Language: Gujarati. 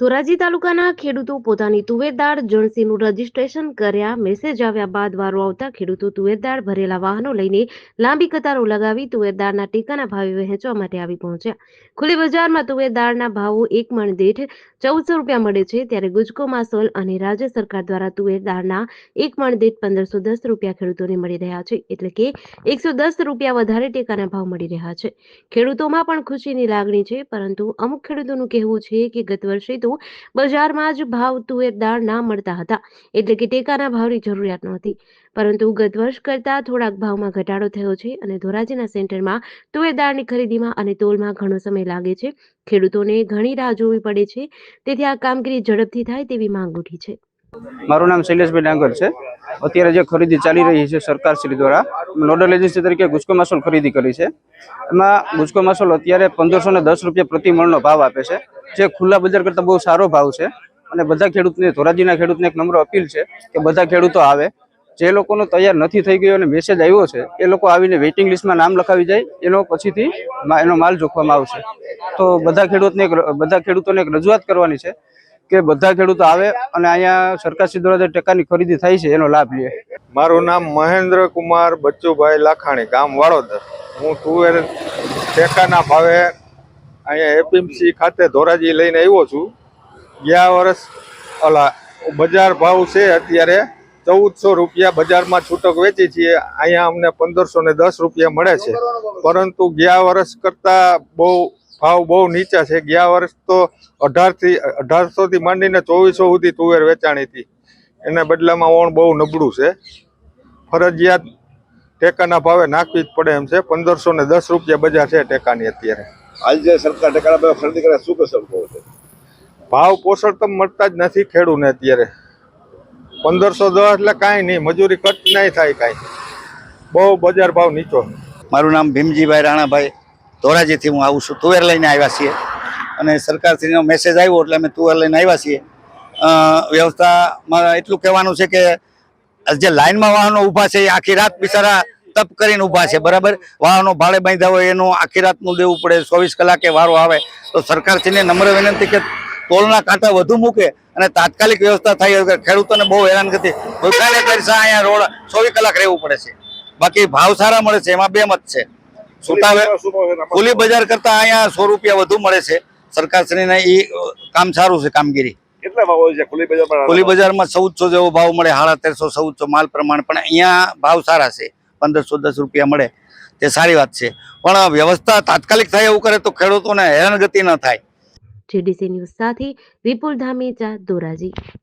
ધોરાજી તાલુકાના ખેડૂતો પોતાની તુવેર જણસીનું રજીસ્ટ્રેશન કર્યા મેસેજ આવ્યા બાદ વારો આવતા ખેડૂતો તુવેર ભરેલા વાહનો લઈને લાંબી કતારો લગાવી તુવેર ટેકાના ભાવે વહેંચવા માટે આવી પહોંચ્યા. ખુલ્લી બજારમાં તુવેર ભાવો એક મણ દીઠ ચૌદસો રૂપિયા મળે છે ત્યારે ગુજકો માસોલ અને રાજ્ય સરકાર દ્વારા તુવેર દાળના એક મણ દીઠ પંદરસો દસ રૂપિયા ખેડૂતોને મળી રહ્યા છે એટલે કે એકસો દસ રૂપિયા વધારે ટેકાના ભાવ મળી રહ્યા છે. ખેડૂતોમાં પણ ખુશીની લાગણી છે પરંતુ અમુક ખેડૂતોનું કહેવું છે કે ગત વર્ષે તો બજારમાં જ ભાવ તુવેર દાળ ના મળતા હતા, એટલે કે ટેકાના ભાવની જરૂરિયાત નહોતી. પરંતુ ગત વર્ષ કરતા થોડાક ભાવમાં ઘટાડો થયો છે અને ધોરાજીના સેન્ટરમાં તુવેર દાળની ખરીદીમાં અને તોલમાં ઘણો સમય લાગે છે. ખેડૂતોને ઘણી રાહ જોવી પડે છે. તેથી આ કામગીરી ઝડપથી થાય તેવી માંગ ઉઠી છે. મારું નામ શૈલેષભાઈ ડાંગર છે. અત્યારે જે ખરીદી ચાલી રહી છે સરકારશ્રી દ્વારા, નોડલ એજન્સી તરીકે ગુજકો માસોલ ખરીદી કરી છે. એમાં ગુજકો માસોલ અત્યારે પંદરસો ને દસ રૂપિયા પ્રતિ મણનો ભાવ આપે છે. જે ખુલ્લા બજાર કરતાં બહુ સારો ભાવ છે. અને બધા ખેડૂતને, ધોરાજીના ખેડૂતને એક નમ્ર અપીલ છે કે બધા ખેડૂતો આવે. જે લોકોનો તૈયાર નથી થઈ ગયો અને મેસેજ આવ્યો છે, એ લોકો આવીને વેઇટિંગ લિસ્ટમાં નામ લખાવી જાય, એનો પછીથી એનો માલ જોખવામાં આવશે. તો બધા ખેડૂતને બધા ખેડૂતોને એક રજૂઆત કરવાની છે કે બધા ખેડૂતો આવે અને અહીંયા સરકારશ્રી દ્વારા જે ટેકાની ખરીદી થાય છે, એનો લાભ લે. મારું નામ મહેન્દ્ર કુમાર બચ્ચુભાઈ લાખાણી, ગામ વાળોદર હું તુવેર ટેકાના ભાવે અહીંયા એપીએમસી ખાતે ધોરાજી લઈને આવ્યો છું. ગયા વર્ષ ઓલા બજાર ભાવ છે અત્યારે ચૌદસો રૂપિયા બજારમાં છૂટક વેચી છીએ. અહીંયા અમને પંદરસો ને દસ રૂપિયા મળે છે. પરંતુ ગયા વર્ષ કરતાં બહુ ભાવ બહુ નીચા છે. ગયા વર્ષ તો અઢારથી અઢારસોથી માંડીને ચોવીસો સુધી તુવેર વેચાણી હતી એના બદલામાં ઓણ બહુ નબળું છે. ફરજિયાત ટેકાના ભાવે નાખવી જ પડે એમ છે. પંદરસો ને દસ રૂપિયા બજાર છે ટેકાની અત્યારે. હાલ જે સરકાર ટેકાના ભાવે ખરીદી કરે શું કસર છો? ભાવ પોષણ તો મળતા જ નથી ખેડૂને અત્યારે. પંદરસો દસ એટલે કાંઈ નહીં. મજૂરી કટ નહીં થાય કાંઈ. બહુ બજાર ભાવ નીચો. મારું નામ ભીમજીભાઈ રાણાભાઈ. ધોરાજીથી હું આવું છું. તુવેર લઈને આવ્યા છીએ. અને સરકારશ્રીનો મેસેજ આવ્યો એટલે અમે તુવેર લઈને આવ્યા છીએ. વ્યવસ્થામાં એટલું કહેવાનું છે કે જે લાઇનમાં વાહનો ઊભા છે એ આખી રાત બિચારા તપ કરીને ઊભા છે, બરાબર? વાહનો ભાડે બાંધ્યા હોય એનું આખી રાતનું દેવું પડે, ચોવીસ કલાકે વારો આવે. તો સરકારશ્રીને નમ્ર વિનંતી કે ટોલના કાંટા વધુ મૂકે અને તાત્કાલિક વ્યવસ્થા થાય ખેડૂતોને બહુ હેરાન કરતી. દુકાને કરી અહીંયા રોડ ચોવીસ કલાક રહેવું પડે છે. બાકી ભાવ સારા મળે છે, એમાં બે મત છે. છૂટા વે- ભાવ ખુલ્લી બજાર કરતા અહીંયા સો રૂપિયા વધુ મળે છે. સરકારશ્રીને એ કામ સારું છે કામગીરી. કેટલા ભાવ હોય છે ખુલ્લી બજારમાં ચૌદસો જેવો ભાવ મળે સાડા તેરસો ચૌદસો માલ પ્રમાણે પણ અહીંયા ભાવ સારા છે. પંદરસો દસ રૂપિયા મળે. તે સારી વાત છે. પણ વ્યવસ્થા તાત્કાલિક થાય એવું કરે તો ખેડૂતોને હેરાનગતિ ન થાય. જીડીસી ન્યૂઝ સાથે વિપુલ ધામેચા ધોરાજી.